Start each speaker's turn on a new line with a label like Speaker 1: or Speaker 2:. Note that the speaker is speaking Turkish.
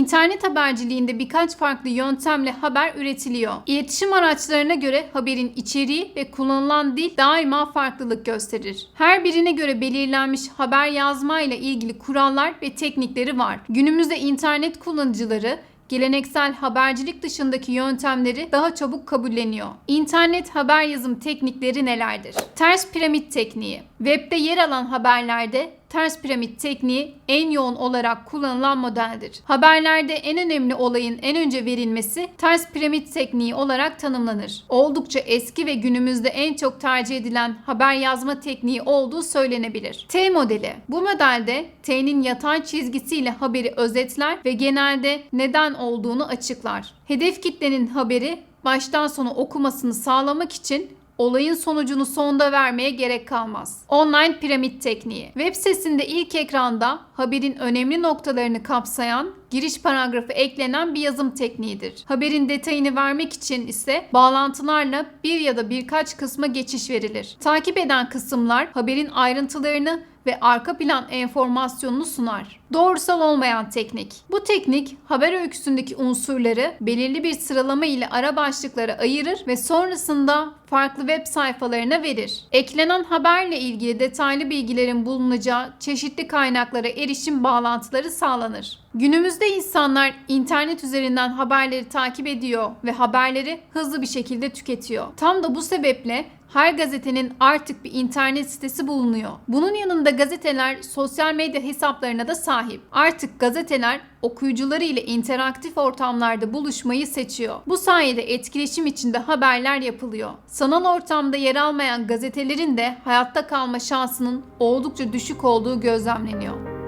Speaker 1: İnternet haberciliğinde birkaç farklı yöntemle haber üretiliyor. İletişim araçlarına göre haberin içeriği ve kullanılan dil daima farklılık gösterir. Her birine göre belirlenmiş haber yazma ile ilgili kurallar ve teknikleri var. Günümüzde internet kullanıcıları geleneksel habercilik dışındaki yöntemleri daha çabuk kabulleniyor. İnternet haber yazım teknikleri nelerdir? Ters piramit tekniği. Webde yer alan haberlerde ters piramit tekniği en yoğun olarak kullanılan modeldir. Haberlerde en önemli olayın en önce verilmesi ters piramit tekniği olarak tanımlanır. Oldukça eski ve günümüzde en çok tercih edilen haber yazma tekniği olduğu söylenebilir. T modeli. Bu modelde T'nin yatay çizgisiyle haberi özetler ve genelde neden olduğunu açıklar. Hedef kitlenin haberi baştan sona okumasını sağlamak için olayın sonucunu sonda vermeye gerek kalmaz. Online piramit tekniği. Web sitesinde ilk ekranda haberin önemli noktalarını kapsayan giriş paragrafı eklenen bir yazım tekniğidir. Haberin detayını vermek için ise bağlantılarla bir ya da birkaç kısma geçiş verilir. Takip eden kısımlar haberin ayrıntılarını ve arka plan enformasyonunu sunar. Doğrusal olmayan teknik. Bu teknik haber öyküsündeki unsurları belirli bir sıralama ile ara başlıklara ayırır ve sonrasında farklı web sayfalarına verir. Eklenen haberle ilgili detaylı bilgilerin bulunacağı çeşitli kaynaklara erişim bağlantıları sağlanır. Günümüzde insanlar internet üzerinden haberleri takip ediyor ve haberleri hızlı bir şekilde tüketiyor. Tam da bu sebeple her gazetenin artık bir internet sitesi bulunuyor. Bunun yanında gazeteler sosyal medya hesaplarına da sahip. Artık gazeteler okuyucuları ile interaktif ortamlarda buluşmayı seçiyor. Bu sayede etkileşim içinde haberler yapılıyor. Sanal ortamda yer almayan gazetelerin de hayatta kalma şansının oldukça düşük olduğu gözlemleniyor.